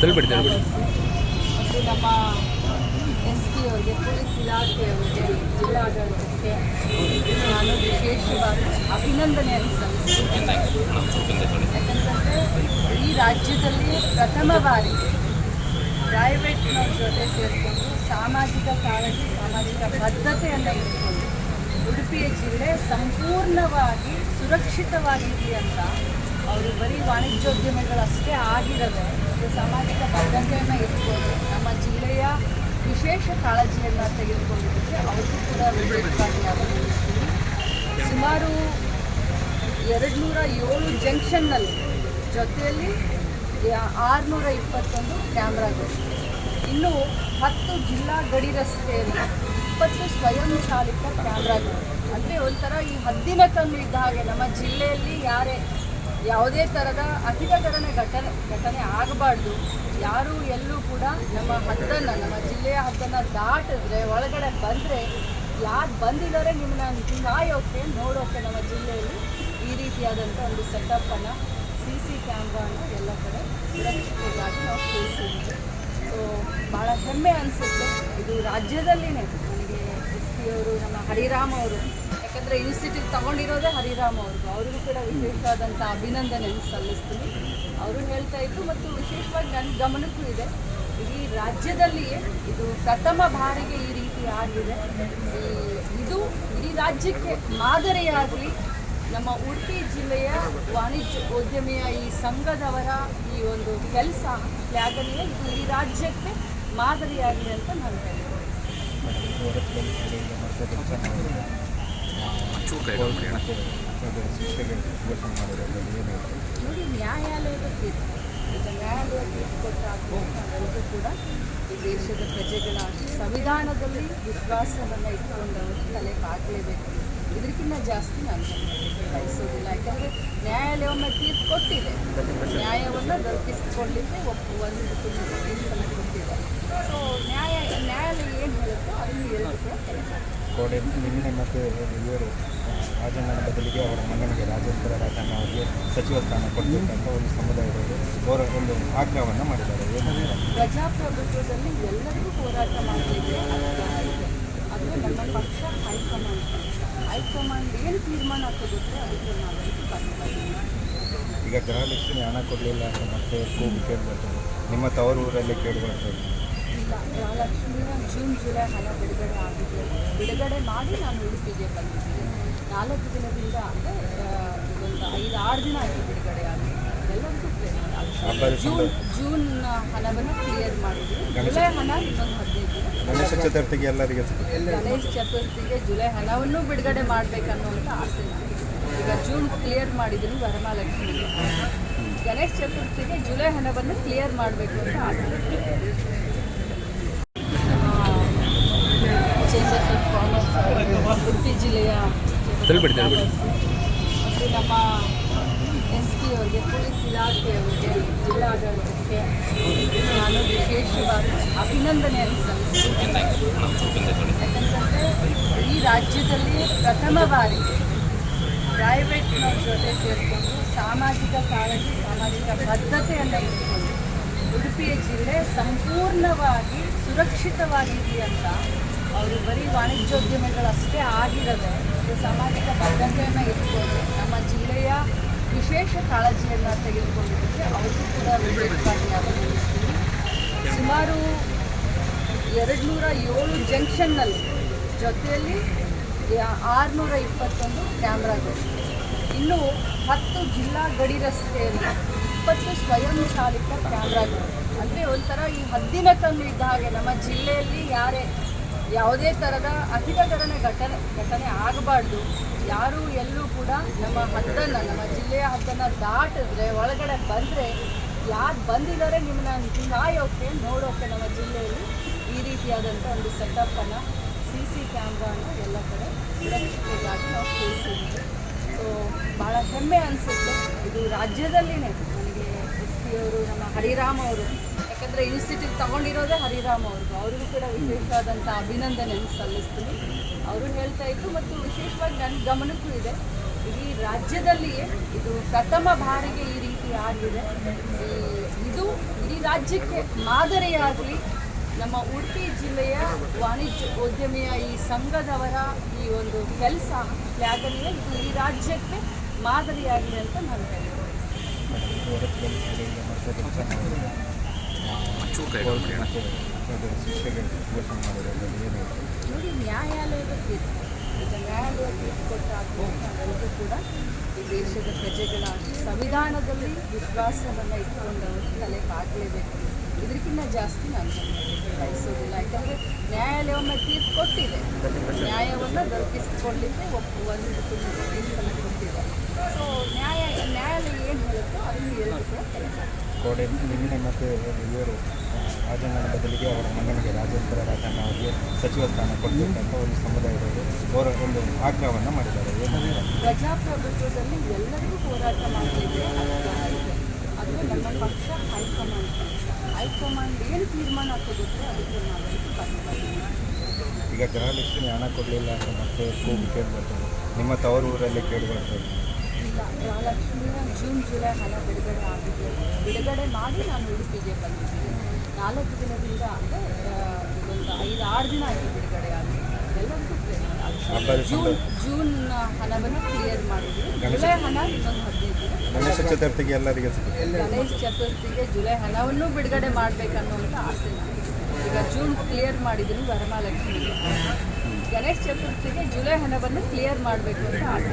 ತಳ್ಬಿಡಿ ತಳ್ಬಿಡಿ ನಮ್ಮ S P ಅವರಿಗೆ, ಪೊಲೀಸ್ ಇಲಾಖೆಯವರಿಗೆ ಜಿಲ್ಲಾಡಳಿತಕ್ಕೆ ನಾನು ವಿಶೇಷವಾಗಿ ಅಭಿನಂದನೆಯನ್ನು ಸಲ್ಲಿಸ್ತೀನಿ ಯಾಕಂತಂದರೆ ಈ ರಾಜ್ಯದಲ್ಲಿ ಪ್ರಥಮ ಬಾರಿಗೆ ಪ್ರೈವೇಟ್ನವ್ರ ಜೊತೆ ಸೇರಿಕೊಂಡು ಸಾಮಾಜಿಕ ಕಾಳಜಿ, ಸಾಮಾಜಿಕ ಬದ್ಧತೆಯನ್ನು ಇಟ್ಕೊಂಡು ಉಡುಪಿಯ ಜಿಲ್ಲೆ ಸಂಪೂರ್ಣವಾಗಿ ಸುರಕ್ಷಿತವಾಗಿದೆ ಅಂತ ಅವರು ಬರೀ ವಾಣಿಜ್ಯೋದ್ಯಮಿಗಳಷ್ಟೇ ಆಗಿರದೆ ಇದು ಸಾಮಾಜಿಕ ಬದ್ಧತೆಯನ್ನು ಇಟ್ಕೊಂಡು ನಮ್ಮ ಜಿಲ್ಲೆಯ ವಿಶೇಷ ಕಾಳಜಿಯನ್ನು ತೆಗೆದುಕೊಂಡಿದ್ದಕ್ಕೆ ಅವರು ಕೂಡ ವಿಶೇಷವಾಗಿ ಸುಮಾರು ಎರಡು ನೂರ ಏಳು ಜಂಕ್ಷನ್ನಲ್ಲಿ ಜೊತೆಯಲ್ಲಿ ಆರುನೂರ ಇಪ್ಪತ್ತೊಂದು ಕ್ಯಾಮ್ರಾಗಳು ಇನ್ನು ಹತ್ತು ಜಿಲ್ಲಾ ಗಡಿ ರಸ್ತೆಯಲ್ಲಿ ಇಪ್ಪತ್ತು ಸ್ವಯಂ ಚಾಲಿತ ಕ್ಯಾಮ್ರಾಗಳು ಅಂದರೆ ಒಂಥರ ಈ ಹದ್ದಿನ ತಂದು ಇದ್ದ ಹಾಗೆ ನಮ್ಮ ಜಿಲ್ಲೆಯಲ್ಲಿ ಯಾರೇ ಯಾವುದೇ ಥರದ ಅಹಿತಕರಣ ಘಟನೆ ಘಟನೆ ಆಗಬಾರ್ದು. ಯಾರು ಎಲ್ಲೂ ಕೂಡ ನಮ್ಮ ಹದ್ದನ್ನು ನಮ್ಮ ಜಿಲ್ಲೆಯ ಹದ್ದನ್ನು ದಾಟಿದ್ರೆ, ಒಳಗಡೆ ಬಂದರೆ ಯಾರು ಬಂದಿದ್ದಾರೆ ನಿಮ್ಮನ್ನ ಕಾಯೋಕ್ಕೆ ನೋಡೋಕ್ಕೆ ನಮ್ಮ ಜಿಲ್ಲೆಯಲ್ಲಿ ಈ ರೀತಿಯಾದಂಥ ಒಂದು ಸೆಟಪ್ಪನ್ನು ಸಿ ಸಿ ಕ್ಯಾಮ್ರಾನ ಎಲ್ಲ ಕಡೆ ಸುರಕ್ಷಿತವಾಗಿ ನಾವು ಕೂರಿಸಿದ್ವಿ ಸೊ ಭಾಳ ಹೆಮ್ಮೆ ಅನಿಸುತ್ತೆ. ಇದು ರಾಜ್ಯದಲ್ಲಿನೇ. ನಮಗೆ ಎಸ್ ಪಿ ಅವರು, ನಮ್ಮ ಹರಿರಾಮ್ ಅವರು ಯಾಕಂದರೆ ಇನ್ಸ್ಟಿಟ್ಯೂಟ್ ತಗೊಂಡಿರೋದೇ ಹರಿರಾಮ್ ಅವ್ರಿಗೂ ಅವ್ರಿಗೂ ಕೂಡ ವಿಶೇಷವಾದಂಥ ಅಭಿನಂದನೆ ಸಲ್ಲಿಸ್ತೀನಿ. ಅವರು ಹೇಳ್ತಾ ಇದ್ರು ಮತ್ತು ವಿಶೇಷವಾಗಿ ನನ್ನ ಗಮನಕ್ಕೂ ಇದೆ. ಇಡೀ ರಾಜ್ಯದಲ್ಲಿಯೇ ಇದು ಪ್ರಥಮ ಬಾರಿಗೆ ಈ ರೀತಿ ಆಗಿದೆ. ಇದು ಇಡೀ ರಾಜ್ಯಕ್ಕೆ ಮಾದರಿಯಾಗಲಿ ನಮ್ಮ ಉಡುಪಿ ಜಿಲ್ಲೆಯ ವಾಣಿಜ್ಯ ಉದ್ಯಮಿಯ ಈ ಸಂಘದವರ ಈ ಒಂದು ಕೆಲಸ ತ್ಯಾಗನೆಯ ಇದು ಇಡೀ ರಾಜ್ಯಕ್ಕೆ ಮಾದರಿಯಾಗಿದೆ ಅಂತ ನಾನು ಹೇಳ್ತೀನಿ. ಏನು ಹೇಳ್ತೀವಿ ನೋಡಿ, ನ್ಯಾಯಾಲಯದ ತೀರ್ಪು. ಈಗ ನ್ಯಾಯಾಲಯ ತೀರ್ಪು ಕೊಟ್ಟಾಗ ನಾವೆಲ್ಲರೂ ಕೂಡ ಈ ದೇಶದ ಪ್ರಜೆಗಳಾಗಿ ಸಂವಿಧಾನದಲ್ಲಿ ವಿಶ್ವಾಸವನ್ನು ಇಟ್ಕೊಂಡವರು ತಲೆ ಬಾಗಲೇಬೇಕು ಇದಕ್ಕಿಂತ ಜಾಸ್ತಿ ನಾನು ಬಯಸೋದಿಲ್ಲ. ಯಾಕಂದರೆ ನ್ಯಾಯಾಲಯ ಒಮ್ಮೆ ತೀರ್ಪು ಕೊಟ್ಟಿದೆ. ನ್ಯಾಯವನ್ನು ದೊರಕಿಸಿಕೊಳ್ಳಿಕ್ಕೆ ಒಪ್ಪು ಒಂದು ತೀರ್ಪನ್ನು ಕೊಟ್ಟಿದೆ. ಸೊ ನ್ಯಾಯ, ನ್ಯಾಯಾಲಯ ಏನು ಹೇಳುತ್ತೋ ಅದನ್ನು ಹೇಳೋದಕ್ಕೆ ಕೆಲಸ ಕೋಡೆ ನಿನ್ನೆ ಮತ್ತು ಇವರು ರಾಜಣ್ಣನ ಬದಲಿಗೆ ಅವರ ಮಗನಿಗೆ ರಾಜೇಂದ್ರ ರಾಜಣ್ಣ ಅವರಿಗೆ ಸಚಿವ ಸ್ಥಾನ ಕೊಡಬೇಕಂತ ಒಂದು ಸಮುದಾಯದವರು ಅವರ ಒಂದು ಆಗ್ರಹವನ್ನು ಮಾಡಿದ್ದಾರೆ. ಪ್ರಜಾಪ್ರಭುತ್ವದಲ್ಲಿ ಎಲ್ಲರಿಗೂ ಹೋರಾಟ ಮಾಡಲಿಕ್ಕೆ ಅದು ನಮ್ಮ ಪಕ್ಷ ಹೈಕಮಾಂಡ್ ಹೈಕಮಾಂಡ್ ಏನು ತೀರ್ಮಾನ ತಗುತ್ತೆ ಅದಕ್ಕೆ ನಾವು. ಈಗ ಗೃಹಲಕ್ಷ್ಮಿ ಹಣ ಕೊಡಲಿಲ್ಲ ಅಂತ ಮತ್ತೆ ಕೂಗು ಕೇಳಿಬರ್ತದೆ ನಿಮ್ಮ ತವರು ಊರಲ್ಲಿ ಕೇಳಿಬರ್ತದೆ ಇಲ್ಲ ಗೃಹಲಕ್ಷ್ಮಿಯ ಜೂನ್ ಜುಲೈ ಹಣ ಬಿಡುಗಡೆ ಆಗಿದೆ ಬಿಡುಗಡೆ ಮಾಡಿ ನಾನು ಉಡುಪಿಗೆ ಬಂದಿದ್ದೀನಿ ನಾಲ್ಕು ದಿನದಿಂದ ಅಂದರೆ ಒಂದು ಐದು ಆರು ದಿನ ಆಯಿತು ಬಿಡುಗಡೆ ಆಗಿ ಎಲ್ಲರಿಗೂ ಜೂನ್ ಜೂನ್ ಹಣವನ್ನು ಕ್ಲಿಯರ್ ಮಾಡಿದ್ವಿ ಜುಲೈ ಹಣ ಇನ್ನೊಂದು ಹದಿನೈದು ಗಣೇಶ ಚತುರ್ಥಿಗೆ ಎಲ್ಲರಿಗೆ ಗಣೇಶ ಚತುರ್ಥಿಗೆ ಜುಲೈ ಹಣವನ್ನು ಬಿಡುಗಡೆ ಮಾಡಬೇಕನ್ನುವಂಥ ಆಸೆ. ಈಗ ಜೂನ್ ಕ್ಲಿಯರ್ ಮಾಡಿದ್ದೀನಿ ವರಮಹಾಲಕ್ಷ್ಮಿಗೆ ಗಣೇಶ ಚತುರ್ಥಿಗೆ ಜುಲೈ ಹಣವನ್ನು ಕ್ಲಿಯರ್ ಮಾಡಬೇಕು ಅಂತ ಆಸೆ. ಚೇಂಬರ್ಸ್ ಆಫ್ ಕಾಮರ್ಸ್ ಉಡುಪಿ ಜಿಲ್ಲೆಯ ತಿಳ್ಬಿಡಿ ತಿಳ್ಬಿಡಿ ಮತ್ತು ನಮ್ಮ ಎಸ್ ಪಿ ಅವರಿಗೆ ಪೊಲೀಸ್ ಇಲಾಖೆಯವರಿಗೆ ಜಿಲ್ಲಾಡಳಿತಕ್ಕೆ ನಾನು ವಿಶೇಷವಾಗಿ ಅಭಿನಂದನೆಯನ್ನು ಸಲ್ಲಿಸ್ತೀನಿ ಯಾಕಂತಂದರೆ ಈ ರಾಜ್ಯದಲ್ಲಿ ಪ್ರಥಮ ಬಾರಿಗೆ ಪ್ರೈವೇಟ್ನವ್ರ ಜೊತೆ ಸೇರಿಕೊಂಡು ಸಾಮಾಜಿಕ ಕಾಳಜಿ ಸಾಮಾಜಿಕ ಬದ್ಧತೆಯನ್ನು ಇಟ್ಕೊಂಡು ಉಡುಪಿಯ ಜಿಲ್ಲೆ ಸಂಪೂರ್ಣವಾಗಿ ಸುರಕ್ಷಿತವಾಗಿದೆ ಅಂತ ಅವರು ಬರೀ ವಾಣಿಜ್ಯೋದ್ಯಮಿಗಳಷ್ಟೇ ಆಗಿರದೆ. ಸಾಮಾಜಿಕ ಬದ್ಧತೆಯನ್ನು ಇಟ್ಕೊಂಡು ನಮ್ಮ ಜಿಲ್ಲೆಯ ವಿಶೇಷ ಕಾಳಜಿಯನ್ನು ತೆಗೆದುಕೊಂಡಿದ್ದಕ್ಕೆ ಅವರಿಗೂ ಕೂಡ ವಿಶೇಷವಾಗಿ ಸುಮಾರು ಎರಡು ನೂರ ಏಳು ಜಂಕ್ಷನ್ನಲ್ಲಿ ಜೊತೆಯಲ್ಲಿ ಆರುನೂರ ಇಪ್ಪತ್ತೊಂದು ಕ್ಯಾಮ್ರಾಗಳು ಇನ್ನು ಹತ್ತು ಜಿಲ್ಲಾ ಗಡಿ ರಸ್ತೆಯಲ್ಲಿ ಇಪ್ಪತ್ತು ಸ್ವಯಂ ಚಾಲಿತ ಕ್ಯಾಮ್ರಾಗಳು ಅಂದರೆ ಒಂಥರ ಈ ಹದ್ದಿನ ತಂದು ಇದ್ದ ಹಾಗೆ ನಮ್ಮ ಜಿಲ್ಲೆಯಲ್ಲಿ ಯಾರೇ ಯಾವುದೇ ಥರದ ಅಹಿತಕರಣ ಘಟನೆ ಘಟನೆ ಆಗಬಾರ್ದು. ಯಾರೂ ಎಲ್ಲೂ ಕೂಡ ನಮ್ಮ ಹದ್ದನ್ನು ನಮ್ಮ ಜಿಲ್ಲೆಯ ಹದ್ದನ್ನು ದಾಟಿದ್ರೆ, ಒಳಗಡೆ ಬಂದರೆ ಯಾರು ಬಂದಿದ್ದಾರೆ ನಿಮ್ಮನ್ನ ಕಾಯೋಕ್ಕೆ ನೋಡೋಕ್ಕೆ ನಮ್ಮ ಜಿಲ್ಲೆಯಲ್ಲಿ ಈ ರೀತಿಯಾದಂಥ ಒಂದು ಸೆಟಪ್ಪನ್ನು ಸಿ ಸಿ ಕ್ಯಾಮ್ರಾನ ಎಲ್ಲ ಕಡೆ ಸುರಕ್ಷತೆಗಾಗಿ ನಾವು ತಿಳಿಸಿದ್ದೀವಿ ಸೊ ಭಾಳ ಹೆಮ್ಮೆ ಅನಿಸುತ್ತೆ. ಇದು ರಾಜ್ಯದಲ್ಲಿನೇ. ನನಗೆ ಎಸ್ ಪಿ ಅವರು, ನಮ್ಮ ಹರಿರಾಮ್ ಅವರು ಯಾಕಂದರೆ ಇನ್ಸ್ಟಿಟ್ಯೂಟ್ ತಗೊಂಡಿರೋದೇ ಹರಿರಾಮ್ ಅವ್ರಿಗೂ ಅವ್ರಿಗೂ ಕೂಡ ವಿಶೇಷವಾದಂಥ ಅಭಿನಂದನೆಯನ್ನು ಸಲ್ಲಿಸ್ತೀನಿ. ಅವರು ಹೇಳ್ತಾ ಇದ್ರು ಮತ್ತು ವಿಶೇಷವಾಗಿ ನನ್ನ ಗಮನಕ್ಕೂ ಇದೆ. ಇಡೀ ರಾಜ್ಯದಲ್ಲಿಯೇ ಇದು ಪ್ರಥಮ ಬಾರಿಗೆ ಈ ರೀತಿ ಆಗಿದೆ. ಇದು ಇಡೀ ರಾಜ್ಯಕ್ಕೆ ಮಾದರಿಯಾಗಲಿ ನಮ್ಮ ಉಡುಪಿ ಜಿಲ್ಲೆಯ ವಾಣಿಜ್ಯ ಉದ್ಯಮಿಯ ಈ ಸಂಘದವರ ಈ ಒಂದು ಕೆಲಸ ಫ್ಲ್ಯಾಗಲ್ಲಿ ಇದು ಇಡೀ ರಾಜ್ಯಕ್ಕೆ ಮಾದರಿಯಾಗಿದೆ ಅಂತ ನಾನು ಹೇಳ್ತೀನಿ. ಚೂರು ಕೈ ನೋಡಿ ನ್ಯಾಯಾಲಯದ ತೀರ್ಪು ನ್ಯಾಯಾಲಯ ತೀರ್ಪು ಕೊಟ್ಟಾಗ ನಾವೆಲ್ಲರೂ ಕೂಡ ಈ ದೇಶದ ಪ್ರಜೆಗಳ ಸಂವಿಧಾನದಲ್ಲಿ ವಿಶ್ವಾಸವನ್ನು ಇಟ್ಕೊಂಡವರು ತಲೆ ಹಾಕಲೇಬೇಕು ಇದಕ್ಕಿಂತ ಜಾಸ್ತಿ ನಾನು ಬಯಸೋದಿಲ್ಲ. ಯಾಕಂದರೆ ನ್ಯಾಯಾಲಯವನ್ನು ತೀರ್ಪು ಕೊಟ್ಟಿದೆ. ನ್ಯಾಯವನ್ನು ದೊರಕಿಸಿಕೊಳ್ಳಿಕ್ಕೆ ಒಪ್ಪು ಒಂದು ತೀರ್ಪನ್ನು ಕೊಟ್ಟಿದೆ. ಸೊ ನ್ಯಾಯ, ನ್ಯಾಯಾಲಯ ಏನು ಹೇಳುತ್ತೋ ಅದನ್ನು ಎರಡು ಕೂಡ ಕೆಲಸ ಕೋಡೆ ನಿನ್ನೆ ಮತ್ತು ಇವರು ರಾಜಣ್ಣನ ಬದಲಿಗೆ ಅವರ ಮಗನಿಗೆ ರಾಜೇಂದ್ರ ರಾಜಣ್ಣ ಅವರಿಗೆ ಸಚಿವ ಸ್ಥಾನ ಕೊಡಬೇಕಂತ ಒಂದು ಸಮುದಾಯದವರು ಅವರ ಒಂದು ಆಗ್ರಹವನ್ನು ಮಾಡಿದ್ದಾರೆ? ಪ್ರಜಾಪ್ರಭುತ್ವದಲ್ಲಿ ಎಲ್ಲರಿಗೂ ಹೋರಾಟ ಮಾಡಲಿಕ್ಕೆ ಆದರೆ ನಮ್ಮ ಪಕ್ಷ ಹೈಕಮಾಂಡ್ ಹೈಕಮಾಂಡ್ ಏನು ತೀರ್ಮಾನ ಕೊಡುತ್ತೆ ಅದಕ್ಕೆ ಬದ್ಧವಾಗಿದ್ದೀವಿ. ಈಗ ಗೃಹಲಕ್ಷ್ಮಿ ಹಣ ಕೊಡಲಿಲ್ಲ ಅಂತ ಮತ್ತೆ ಕೂಗು ಕೇಳಿ ಬರ್ತದೆ ನಿಮ್ಮ ತವರು ಕೇಳಿ ಬರ್ತದೆ ಇಲ್ಲ. ಮಹಾಲಕ್ಷ್ಮಿನ ಜೂನ್ ಜುಲೈ ಹಣ ಬಿಡುಗಡೆ ಆಗಿದೆ. ಬಿಡುಗಡೆ ಮಾಡಿ ನಾನು ಉಡುಪಿಗೆ ಬಂದಿದ್ದೀನಿ. ನಾಲ್ಕು ದಿನದಿಂದ ಅಂದರೆ ಒಂದು ಐದು ಆರು ದಿನ ಆಯಿತು ಬಿಡುಗಡೆ ಆಗಿ. ಎಲ್ಲರಿಗೂ ಜೂನ್ ಜೂನ್ ಹಣವನ್ನು ಕ್ಲಿಯರ್ ಮಾಡಿದ್ವಿ ಜುಲೈ ಹಣ ಇನ್ನೊಂದು ಹದಿನೈದು ದಿನ. ಗಣೇಶ ಚತುರ್ಥಿಗೆ ಎಲ್ಲರಿಗೆ ಗಣೇಶ ಚತುರ್ಥಿಗೆ ಜುಲೈ ಹಣವನ್ನು ಬಿಡುಗಡೆ ಮಾಡಬೇಕನ್ನುವಂಥ ಆಸೆ. ಈಗ ಜೂನ್ ಕ್ಲಿಯರ್ ಮಾಡಿದ್ದೀನಿ ವರಮಹಾಲಕ್ಷ್ಮಿಗೆ. ಗಣೇಶ ಚತುರ್ಥಿಗೆ ಜುಲೈ ಹಣವನ್ನು ಕ್ಲಿಯರ್ ಮಾಡಬೇಕು ಅಂತ ಆಸೆ.